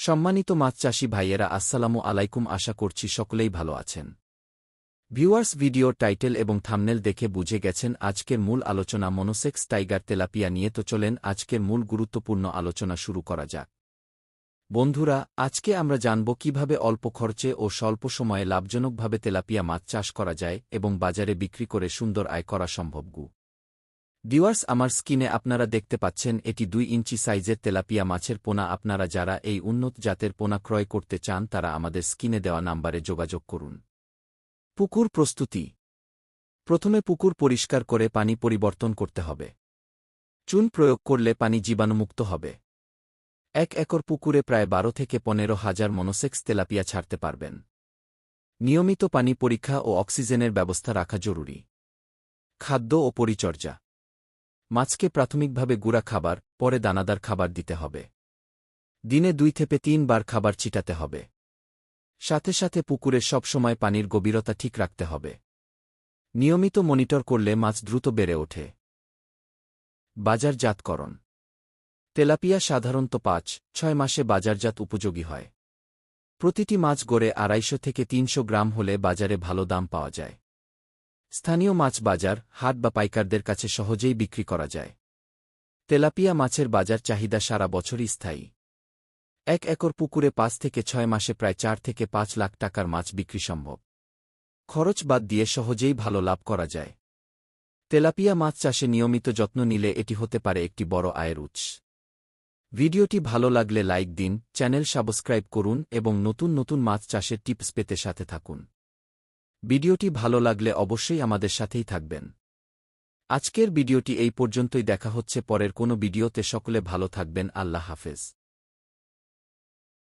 সম্মানিত মাছ চাষি ভাইয়েরা, আসসালামু আলাইকুম। আশা করছি সকলেই ভালো আছেন। ভিউয়ার্স, ভিডিও টাইটেল এবং থামনেল দেখে বুঝে গেছেন আজকের মূল আলোচনা মনোসেক্স টাইগার তেলাপিয়া নিয়ে। তো চলেন আজকের মূল গুরুত্বপূর্ণ আলোচনা শুরু করা যাক। বন্ধুরা, আজকে আমরা জানব কীভাবে অল্প খরচে ও স্বল্প সময়ে লাভজনকভাবে তেলাপিয়া মাছ চাষ করা যায় এবং বাজারে বিক্রি করে সুন্দর আয় করা সম্ভব গু। ডিওয়ার্স আমার স্কিনে আপনারা দেখতে পাচ্ছেন, এটি দুই ইঞ্চি সাইজের তেলাপিয়া মাছের পোনা। আপনারা যারা এই উন্নত জাতের পোনা ক্রয় করতে চান, তারা আমাদের স্কিনে দেওয়া নাম্বারে যোগাযোগ করুন। পুকুর প্রস্তুতি। প্রথমে পুকুর পরিষ্কার করে পানি পরিবর্তন করতে হবে। চুন প্রয়োগ করলে পানি জীবাণুমুক্ত হবে। এক একর পুকুরে প্রায় বারো থেকে পনেরো হাজার মনোসেক্স তেলাপিয়া ছাড়তে পারবেন। নিয়মিত পানি পরীক্ষা ও অক্সিজেনের ব্যবস্থা রাখা জরুরি। খাদ্য ও পরিচর্যা। মাছকে প্রাথমিকভাবে গুঁড়া খাবার, পরে দানাদার খাবার দিতে হবে। দিনে দুই থেকে তিন বার খাবার ছিটাতে হবে। সাথে সাথে পুকুরে সবসময় পানির গভীরতা ঠিক রাখতে হবে। নিয়মিত মনিটর করলে মাছ দ্রুত বেড়ে ওঠে। বাজারজাতকরণ। তেলাপিয়া সাধারণত পাঁচ, ছয় মাসে বাজারজাত উপযোগী হয়। প্রতিটি মাছ গড়ে আড়াইশো থেকে তিনশো গ্রাম হলে বাজারে ভালো দাম পাওয়া যায়। স্থানীয় মাছ বাজার, হাট বা পাইকারদের কাছে সহজেই বিক্রি করা যায়। তেলাপিয়া মাছের বাজার চাহিদা সারা বছরই স্থায়ী। এক একর পুকুরে পাঁচ থেকে ছয় মাসে প্রায় চার থেকে পাঁচ লাখ টাকার মাছ বিক্রি সম্ভব। খরচ বাদ দিয়ে সহজেই ভালো লাভ করা যায়। তেলাপিয়া মাছ চাষে নিয়মিত যত্ন নিলে এটি হতে পারে একটি বড় আয়ের উৎস। ভিডিওটি ভালো লাগলে লাইক দিন, চ্যানেল সাবস্ক্রাইব করুন এবং নতুন নতুন মাছ চাষের টিপস পেতে সাথে থাকুন। ভিডিওটি ভালো লাগলে অবশ্যই আমাদের সাথেই থাকবেন। আজকের ভিডিওটি এই পর্যন্তই, দেখা হচ্ছে পরের কোনো ভিডিওতে, সকলে ভালো থাকবেন, আল্লাহ হাফেজ।